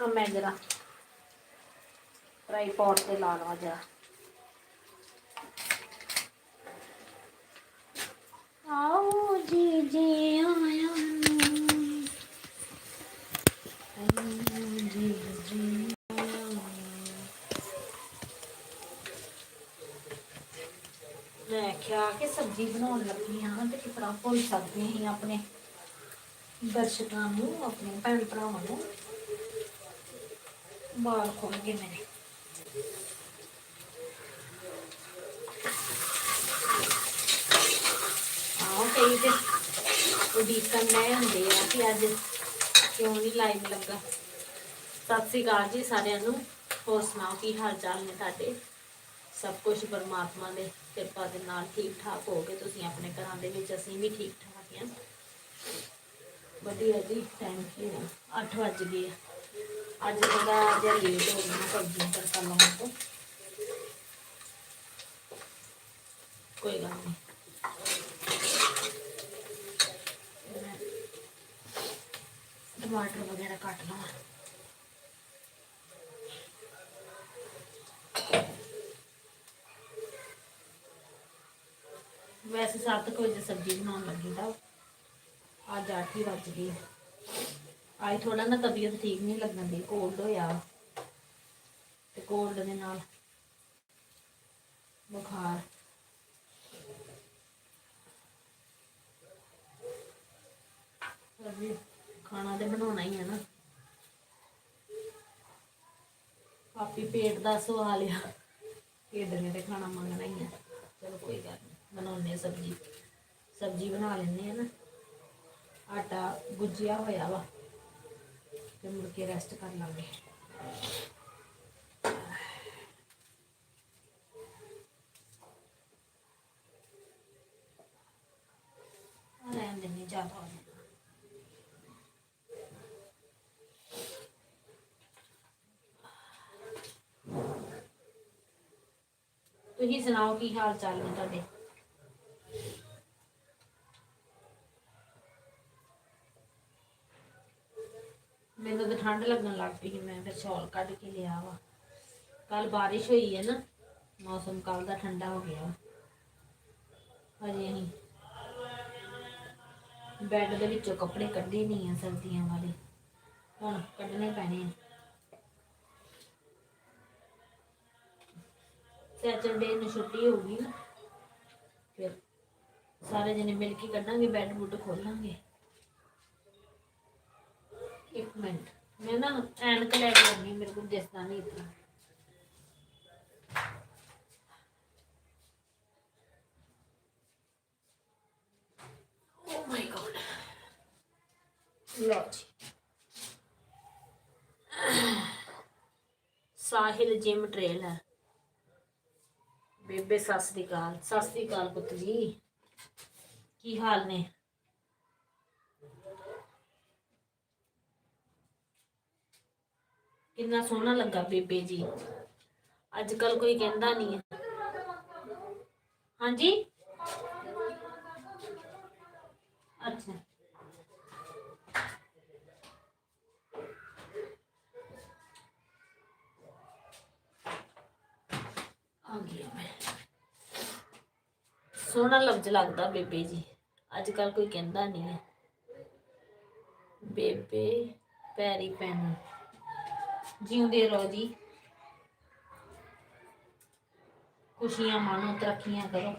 ਆ ਮੈਂ ਜਰਾ ਟ੍ਰਾਈਪੋਡ ਤੇ ਲਾ ਲਵਾਂ ਜਰਾ। ਆਓ ਜੀ ਜੀ ਆਇਆ ਨੂੰ। ਆਓ ਜੀ ਜੀ ਮੈਂ ਕਿਹਾ ਕਿ ਸਬਜ਼ੀ ਬਣਾਉਣ ਲੱਗੀ ਹਾਂ ਤੇ ਕਿਸ ਤਰ੍ਹਾਂ ਭੁੱਲ ਸਕਦੇ ਹਾਂ ਆਪਣੇ ਦਰਸ਼ਕਾਂ ਨੂੰ, ਆਪਣੇ ਭੈਣ ਭਰਾਵਾਂ ਨੂੰ। ਬਾਲ ਖੁੱਲ ਗਏ ਮੇਰੇ। ਆਹ ਕਈ ਤੇ ਉਡੀਕਣ ਮੈਂ ਹੁੰਦੇ ਆ ਕਿ ਅੱਜ ਕਿਉਂ ਨਹੀਂ ਲਾਈਵ ਲੱਗਾ। ਸਤਿ ਸ੍ਰੀ ਅਕਾਲ ਜੀ ਸਾਰਿਆਂ ਨੂੰ। ਹੋਰ ਸੁਣਾਓ, ਕੀ ਹਾਲ ਚਾਲ ਨੇ ਤੁਹਾਡੇ? ਸਭ ਕੁਝ ਪਰਮਾਤਮਾ ਦੇ ਕਿਰਪਾ ਦੇ ਨਾਲ ਠੀਕ ਠਾਕ ਹੋ ਗਏ। ਤੁਸੀਂ ਆਪਣੇ ਘਰਾਂ ਦੇ ਵਿੱਚ ਅਸੀਂ ਵੀ ਠੀਕ ਠਾਕ ਹਾਂ ਵਧੀਆ ਜੀ ਥੈਂਕ ਯੂ 8 ਵਜ ਗਏ ਆ। ਅੱਜ ਥੋੜਾ ਜਿਹਾ ਲੇਟ ਹੋ ਗਿਆ ਸਬਜ਼ੀ ਨੂੰ ਤੜਕਾ ਲਾਉਣ ਤੋਂ ਕੋਈ ਗੱਲ ਨਹੀਂ ਮੈਂ ਟਮਾਟਰ ਵਗੈਰਾ ਕੱਟ ਲਵਾਂ ਵੈਸੇ 7 ਵਜੇ ਸਬਜ਼ੀ ਬਣਾਉਣ ਲੱਗੀ ਤਾਂ ਅੱਜ 8 ਹੀ ਵੱਜ ਗਏ ਅੱਜ ਥੋੜਾ ਨਾ ਤਬੀਅਤ ਠੀਕ ਨਹੀਂ ਲੱਗਣ ਦੀ ਕੋਲਡ ਹੋਇਆ। ਤੇ ਕੋਲਡ ਦੇ ਨਾਲ ਬੁਖਾਰ। ਅਭੀ ਖਾਣਾ ਤੇ ਬਣਾਉਣਾ ਹੀ ਹੈ ਨਾ। ਪਾਪੀ ਪੇਟ ਦਾ ਸਵਾਲ ਆ, ਢਿੱਡ ਨੇ ਤੇ ਖਾਣਾ ਮੰਗਣਾ ਹੀ ਹੈ ਚਲੋ ਕੋਈ ਗੱਲ ਨਹੀਂ, ਬਣਾਉਂਦੇ ਸਬਜ਼ੀ। ਸਬਜ਼ੀ ਬਣਾ ਲੈਂਦੇ ਆ ਨਾ। ਆਟਾ ਗੁੱਜਿਆ ਹੋਇਆ ਵਾ। ਤੇ ਮੁੜ ਕੇ ਰੈਸਟ ਕਰ ਲਾਂਗੇ ਆ ਰਹਿਣ ਦਿੰਦੇ ਜ਼ਿਆਦਾ ਹੋ ਜਾਣਾ ਤੁਸੀਂ ਸੁਣਾਓ ਕੀ ਹਾਲ ਚਾਲ ਨੇ ਤੁਹਾਡੇ ਮੈਨੂੰ ਤਾਂ ਠੰਡ ਲੱਗਣ ਲੱਗ ਪਈ ਮੈਂ ਫਿਰ ਸ਼ਾਲ ਕੱਢ ਕੇ ਲਿਆ ਵਾ। ਕੱਲ ਬਾਰਿਸ਼ ਹੋਈ ਹੈ ਨਾ, ਮੌਸਮ ਕੱਲ ਦਾ ਠੰਡਾ ਹੋ ਗਿਆ ਵਾ। ਹਜੇ ਅਸੀਂ ਬੈੱਡ ਦੇ ਵਿੱਚੋਂ ਕੱਪੜੇ ਕੱਢੇ ਨਹੀਂ ਆ ਸਰਦੀਆਂ ਵਾਲੇ। ਹੁਣ ਕੱਢਣੇ ਪੈਣੇ ਆ। ਸੈਚਰਡੇ ਨੂੰ ਛੁੱਟੀ ਹੋਊਗੀ ਨਾ, ਫਿਰ ਸਾਰੇ ਜਣੇ ਮਿਲ ਕੇ ਕੱਢਾਂਗੇ, ਬੈੱਡ ਬੁੱਡ ਖੋਲਾਂਗੇ। ਇੱਕ ਮਿੰਟ। ਮੈਂ ਨਾ ਐਨਕ ਮੇਰੇ ਕੋਲ oh ਸਾਹਿਲ ਜਿਮ ਟ੍ਰੇਲ ਹੈ। ਬੇਬੇ ਸਤਿ ਸ੍ਰੀ ਅਕਾਲ। ਸਤਿ ਸ੍ਰੀ ਅਕਾਲ ਪੁੱਤ ਜੀ ਕੀ ਹਾਲ ਨੇ? ਕਿੰਨਾ ਸੋਹਣਾ ਲੱਗਾ ਬੇਬੇ ਜੀ ਅੱਜ ਕੱਲ ਕੋਈ ਕਹਿੰਦਾ ਨਹੀਂ ਹੈ ਹਾਂਜੀ ਅੱਛਾ ਆ ਗਈ ਮੈਂ ਸੋਹਣਾ ਲਫ਼ਜ਼ ਲੱਗਦਾ ਬੇਬੇ ਜੀ ਅੱਜ ਕੱਲ ਕੋਈ ਕਹਿੰਦਾ ਨਹੀਂ ਹੈ ਬੇਬੇ ਪੈਰੀ ਪੈਨ ਜਿਉਂਦੇ ਰਹੋ ਜੀ। ਖੁਸ਼ੀਆਂ ਮਾਣੋ ਤਰੱਕੀਆਂ ਕਰੋ।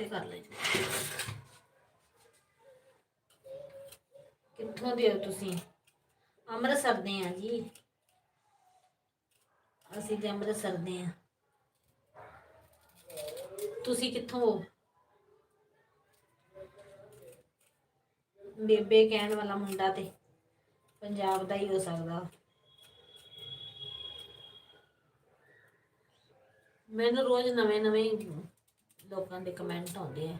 ਇੱਥੇ ਕਰ ਲੈ ਕਿੱਥੋਂ ਦੇ ਹੋ ਤੁਸੀਂ? ਅੰਮ੍ਰਿਤਸਰ ਦੇ ਆ ਜੀ। ਅਸੀਂ ਤੇ ਅੰਮ੍ਰਿਤਸਰ ਦੇ ਆ। ਤੁਸੀਂ ਕਿੱਥੋਂ ਹੋ? ਬੇਬੇ ਕਹਿਣ ਵਾਲਾ ਮੁੰਡਾ ਤੇ। ਪੰਜਾਬ ਦਾ ਹੀ ਹੋ ਸਕਦਾ। ਮੈਨੂੰ ਰੋਜ਼ ਨਵੇਂ ਨਵੇਂ ਲੋਕਾਂ ਦੇ ਕਮੈਂਟ ਆਉਂਦੇ ਆ।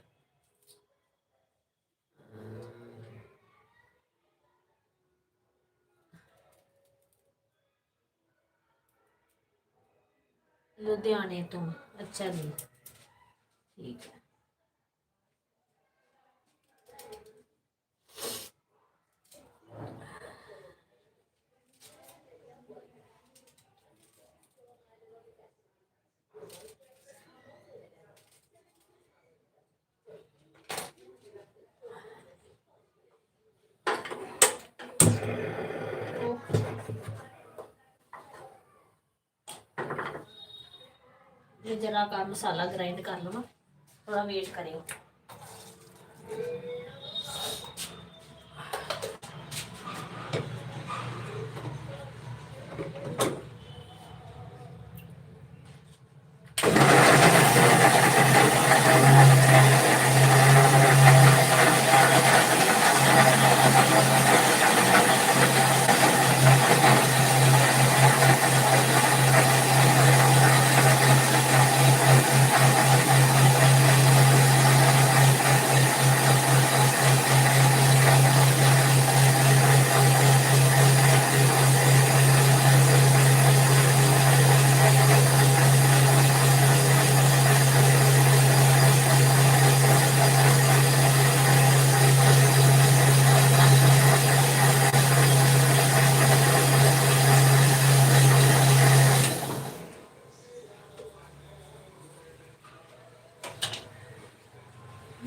ਲੁਧਿਆਣੇ ਤੋਂ ਅੱਛਾ ਜੀ। ਠੀਕ ਹੈ। ਇਹ ਜਰਾ ਕਾ ਮਸਾਲਾ ਗ੍ਰਾਈਂਡ ਕਰ ਲਵਾਂ ਥੋੜਾ ਵੇਟ ਕਰਿਓ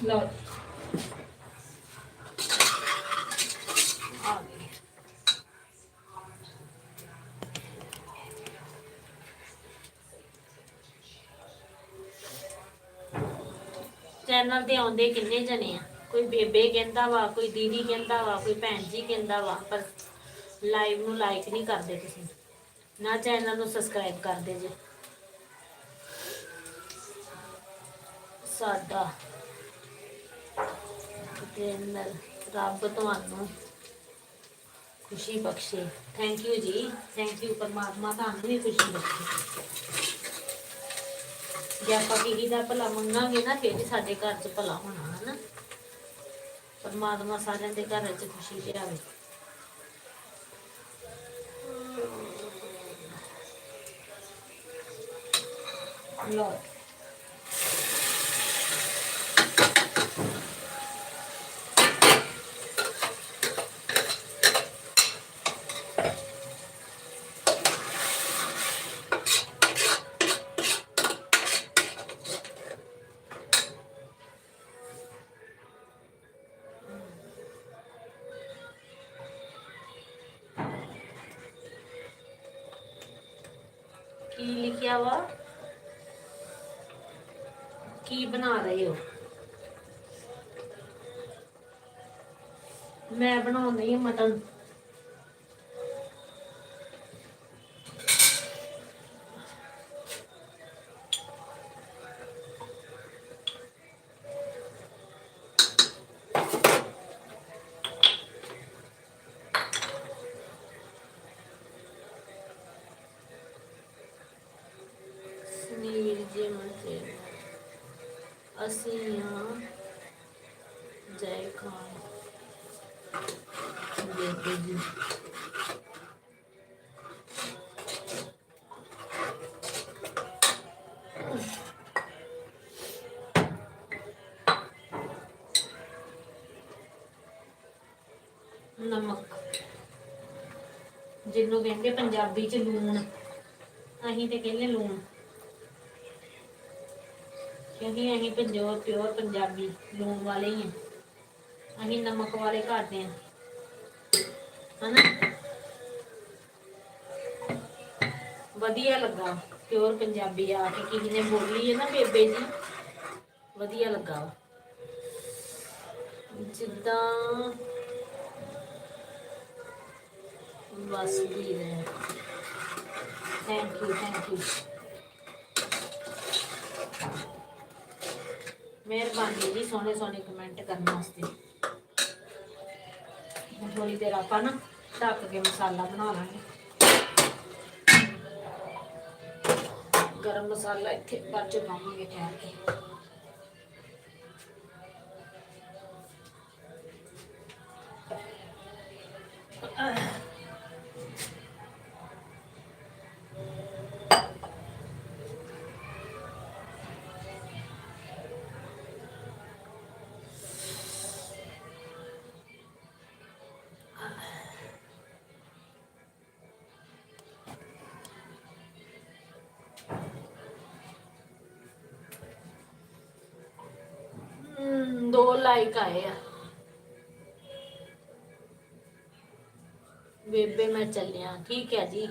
ਲਓ ਆ ਗਈ ਚੈਨਲ ਤੇ ਆਉਂਦੇ ਕਿੰਨੇ ਜਣੇ ਆ? ਕੋਈ ਬੇਬੇ ਕਹਿੰਦਾ ਵਾ, ਕੋਈ ਦੀਦੀ ਕਹਿੰਦਾ ਵਾ, ਕੋਈ ਭੈਣ ਜੀ ਕਹਿੰਦਾ ਵਾ, ਪਰ ਲਾਈਵ ਨੂੰ ਲਾਈਕ ਨਹੀਂ ਕਰਦੇ ਤੁਸੀਂ। ਨਾ ਚੈਨਲ ਨੂੰ ਸਬਸਕ੍ਰਾਈਬ ਕਰਦੇ ਜੇ। ਸਾਡਾ ਦਿਨ ਰੱਬ ਤੁਹਾਨੂੰ ਖੁਸ਼ੀ ਬਖਸ਼ੇ। Thank you ji. Thank you ਪਰਮਾਤਮਾ ਤੁਹਾਨੂੰ ਵੀ ਖੁਸ਼ੀ ਬਖਸ਼ੇ। ਜੇ ਆਪਾਂ ਕਿਸੇ ਦਾ ਭਲਾ ਮੰਗਾਂਗੇ ਨਾ, ਫਿਰ ਹੀ ਸਾਡੇ ਘਰ 'ਚ ਭਲਾ ਹੋਣਾ, ਹਨਾ? ਪਰਮਾਤਮਾ ਸਾਰਿਆਂ ਦੇ ਘਰ 'ਚ ਖੁਸ਼ੀ ਲਿਆਵੇ ਲੋ ਕੀ ਲਿਖਿਆ ਵਾ ਕੀ ਬਣਾ ਰਹੇ ਹੋ ਮੈਂ ਬਣਾਉਂਦੀ ਹਾਂ ਮਟਨ ਅਸੀਂ ਹਾਂ। ਜੈ ਖਾਨ ਬੇਬੇ ਜੀ। ਨਮਕ। ਜਿਹਨੂੰ ਕਹਿੰਦੇ ਪੰਜਾਬੀ ਚ ਲੂਣ। ਅਸੀਂ ਤੇ ਕਹਿੰਦੇ ਲੂਣ। ਕਿਉਂਕਿ ਅਸੀਂ ਪਿਓਰ ਪਿਓਰ ਪੰਜਾਬੀ ਲੂਣ ਵਾਲੇ ਹੀ ਹਾਂ ਅਸੀਂ ਨਮਕ ਵਾਲੇ ਕਰਦੇ ਹਾਂ ਹਨਾ? ਵਧੀਆ ਲੱਗਾ ਪਿਓਰ ਪੰਜਾਬੀ ਆ ਕੇ। ਕਿਸੇ ਨੇ ਬੋਲੀ ਹੈ ਨਾ ਬੇਬੇ ਜੀ। ਵਧੀਆ ਲੱਗਾ। ਜਿੱਦਾਂ ਬਸ ਵੀ ਹੈ ਥੈਂਕ ਯੂ ਥੈਂਕ ਯੂ ਮਿਹਰਬਾਨੀ ਜੀ ਸੋਹਣੇ ਸੋਹਣੇ ਕਮੈਂਟ ਕਰਨ ਵਾਸਤੇ। ਹੁਣ ਥੋੜੀ ਦੇਰ ਆਪਾਂ ਨਾ ਢੱਕ ਕੇ ਮਸਾਲਾ ਬਣਾ ਲਾਂਗੇ। ਗਰਮ ਮਸਾਲਾ ਇੱਥੇ ਬਾਅਦ ਚ ਪਾਵਾਂਗੇ ਠਹਿਰ ਕੇ। ਦੋ ਲਾਈਕ ਆਏ ਆ। ਬੇਬੇ ਮੈਂ ਚੱਲਿਆ ਠੀਕ ਹੈ ਜੀ।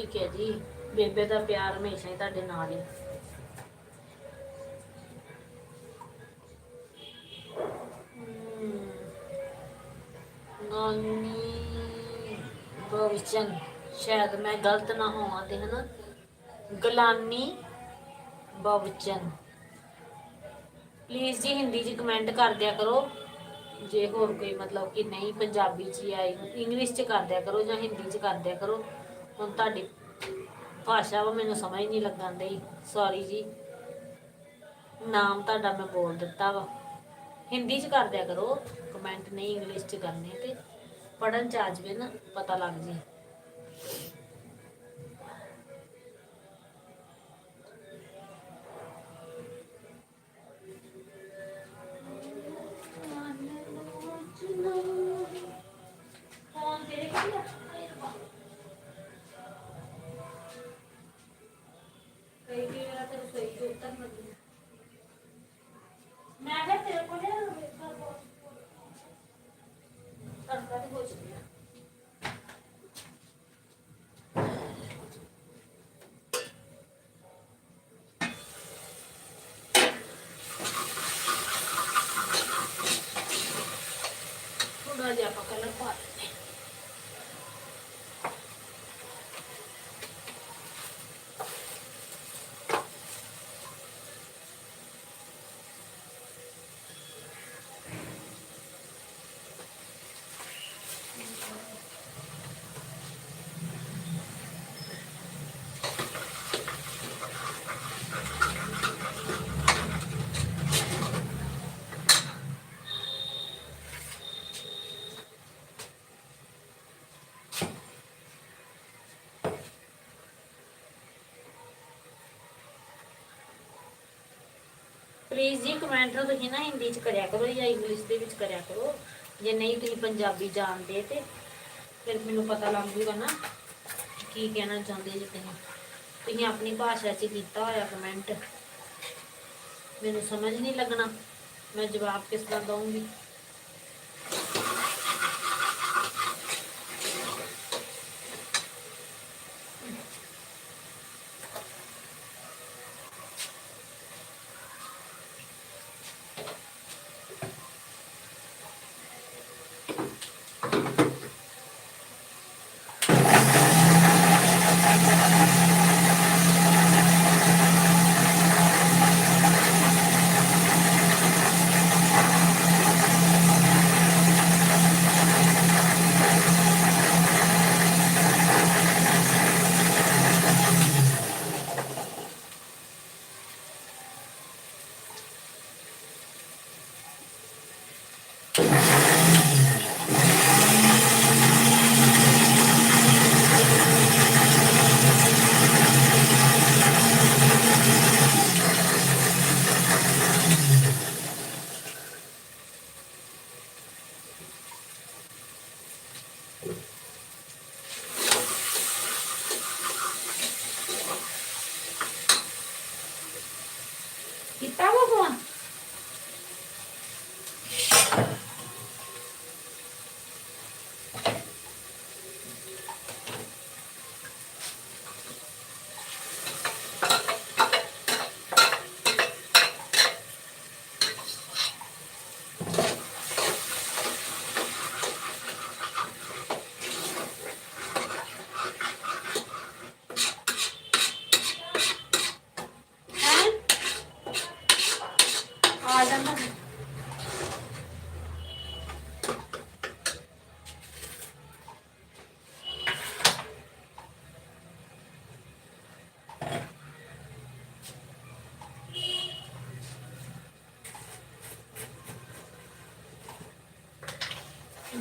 ਠੀਕ ਹੈ ਜੀ। ਬੇਬੇ ਦਾ ਪਿਆਰ ਹਮੇਸ਼ਾ ਹੀ ਤੁਹਾਡੇ ਨਾਲ ਹੈ। ਨਾਨੀ ਬਵਚਨ ਸ਼ਾਇਦ ਮੈਂ ਗਲਤ ਨਾ ਹੋਵਾਂ ਤੇ ਹਨਾ। ਗਲਾਨੀ ਬਵਚਨ ਪਲੀਜ਼ ਜੀ ਹਿੰਦੀ 'ਚ ਕਮੈਂਟ ਕਰ ਦਿਆ ਕਰੋ। ਜੇ ਹੋਰ ਕੋਈ ਮਤਲਬ ਕਿ ਨਹੀਂ ਪੰਜਾਬੀ 'ਚ ਜਾਂ ਇੰਗਲਿਸ਼ 'ਚ ਕਰ ਦਿਆ ਕਰੋ ਜਾਂ ਹਿੰਦੀ 'ਚ ਕਰ ਦਿਆ ਕਰੋ। ਹੁਣ ਤੁਹਾਡੀ ਭਾਸ਼ਾ ਵਾ ਮੈਨੂੰ ਸਮਝ ਨਹੀਂ ਲੱਗਣ ਡਈ। ਸੌਰੀ ਜੀ। ਨਾਮ ਤੁਹਾਡਾ ਮੈਂ ਬੋਲ ਦਿੱਤਾ ਵਾ। ਹਿੰਦੀ 'ਚ ਕਰ ਦਿਆ ਕਰੋ। ਕਮੈਂਟ ਨਹੀਂ ਇੰਗਲਿਸ਼ 'ਚ ਕਰਨੇ ਤੇ ਪੜਨ 'ਚ ਆ ਜਾਵੇ ਨਾ ਪਤਾ ਲੱਗ ਜੇ। ਪਲੀਜ਼ ਜੀ ਕਮੈਂਟ ਨੂੰ ਤੁਸੀਂ ਨਾ ਹਿੰਦੀ ਚ ਕਰਿਆ ਕਰੋ ਜਾਂ ਇੰਗਲਿਸ਼ ਦੇ ਵਿੱਚ ਕਰਿਆ ਕਰੋ। ਜੇ ਨਹੀਂ ਤੁਸੀਂ ਪੰਜਾਬੀ ਜਾਣਦੇ ਤੇ ਫਿਰ ਮੈਨੂੰ ਪਤਾ ਲੱਗ ਜੂਗਾ ਨਾ ਕੀ ਕਹਿਣਾ ਚਾਹੁੰਦੇ ਜੀ ਤੁਸੀਂ। ਤੁਸੀਂ ਆਪਣੀ ਭਾਸ਼ਾ 'ਚ ਕੀਤਾ ਹੋਇਆ ਕਮੈਂਟ ਮੈਨੂੰ ਸਮਝ ਨਹੀਂ ਲੱਗਣਾ। ਮੈਂ ਜਵਾਬ ਕਿਸ ਤਰ੍ਹਾਂ ਦਵਾਂਗੀ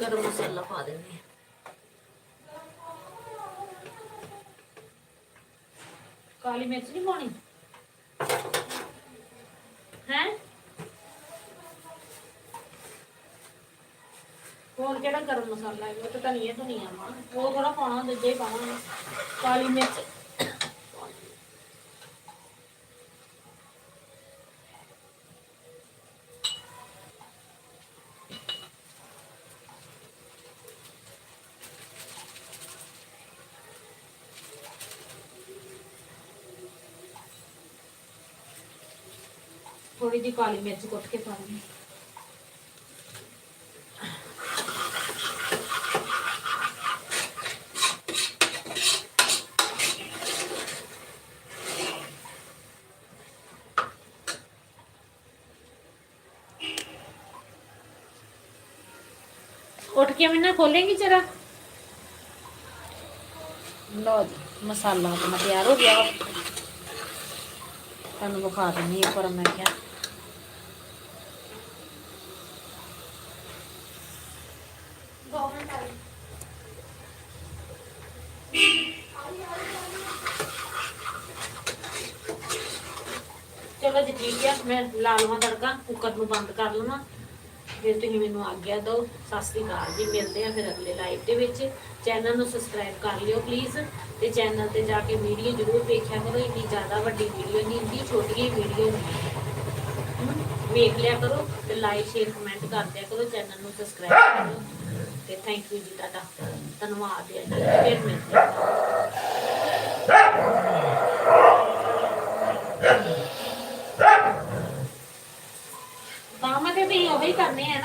ਗਰਮ ਮਸਾਲਾ ਪਾ ਦਿੰਦੇ ਹਾਂ। ਕਾਲੀ ਮਿਰਚ ਨਹੀਂ ਪਾਉਣੀ? ਹੈ? ਹੋਰ ਕਿਹੜਾ ਗਰਮ ਮਸਾਲਾ ਹੈ? ਉਹ ਤਾਂ ਧਨੀਆ ਧਨੀਆ ਮਾ ਉਹ ਥੋੜਾ ਪਾਉਣਾ ਹੁੰਦਾ ਜੇ ਪਾਉਣਾ। ਕਾਲੀ ਮਿਰਚ। ਥੋੜੀ ਜਿਹੀ ਕਾਲੀ ਮਿਰਚ ਕੁੱਟ ਕੇ ਪਾ ਦਿੰਦੇ ਉੱਠ ਕੇ ਮੈਨਾਂ ਖੋਲੇਂਗੀ ਜਰਾ ਲਓ ਜੀ ਮਸਾਲਾ ਆਪਣਾ ਤਿਆਰ ਹੋ ਗਿਆ ਵਾ। ਤੁਹਾਨੂੰ ਵਿਖਾ ਦਿੰਨੀ ਹਾਂ ਪਰ ਮੈਂ ਕਿਹਾ ਚਲੋ ਜੀ ਠੀਕ ਹੈ ਮੈਂ ਲਾ ਲਵਾਂ ਤੜਕਾ ਕੁੱਕਰ ਨੂੰ ਬੰਦ ਕਰ ਲਵਾਂ। ਫਿਰ ਤੁਸੀਂ ਮੈਨੂੰ ਆਗਿਆ ਦਿਓ। ਸਤਿ ਸ੍ਰੀ ਅਕਾਲ ਜੀ, ਮਿਲਦੇ ਆ ਫਿਰ ਅਗਲੇ ਲਾਈਵ ਦੇ ਵਿੱਚ। ਚੈਨਲ ਨੂੰ ਸਬਸਕ੍ਰਾਈਬ ਕਰ ਲਿਓ ਪਲੀਜ਼ ਤੇ ਚੈਨਲ ਤੇ ਜਾ ਕੇ ਵੀਡੀਓ ਜ਼ਰੂਰ ਦੇਖਿਆ ਕਰੋ, ਇੰਨੀ ਜ਼ਿਆਦਾ ਵੱਡੀ ਵੀਡੀਓ ਨਹੀਂ ਹੁੰਦੀ ਹੀ। ਵੀਡੀਓ ਵੇਖ ਲਿਆ ਕਰੋ ਤੇ ਲਾਈਕ ਸ਼ੇਅਰ ਕਮੈਂਟ ਕਰ ਦਿਆ ਕਰੋ ਚੈਨਲ ਨੂੰ ਸਬਸਕ੍ਰਾਈਬ ਕਰੋ ਤੇ ਥੈਂਕ ਯੂ ਜੀ ਤੁਹਾਡਾ। ਧੰਨਵਾਦ ਹੈ ਜੀ। ਫਿਰ ਮਿਲਦੇ ਹਾਂ। ਵੀ ਉਹੀ ਕਰਨੇ ਆ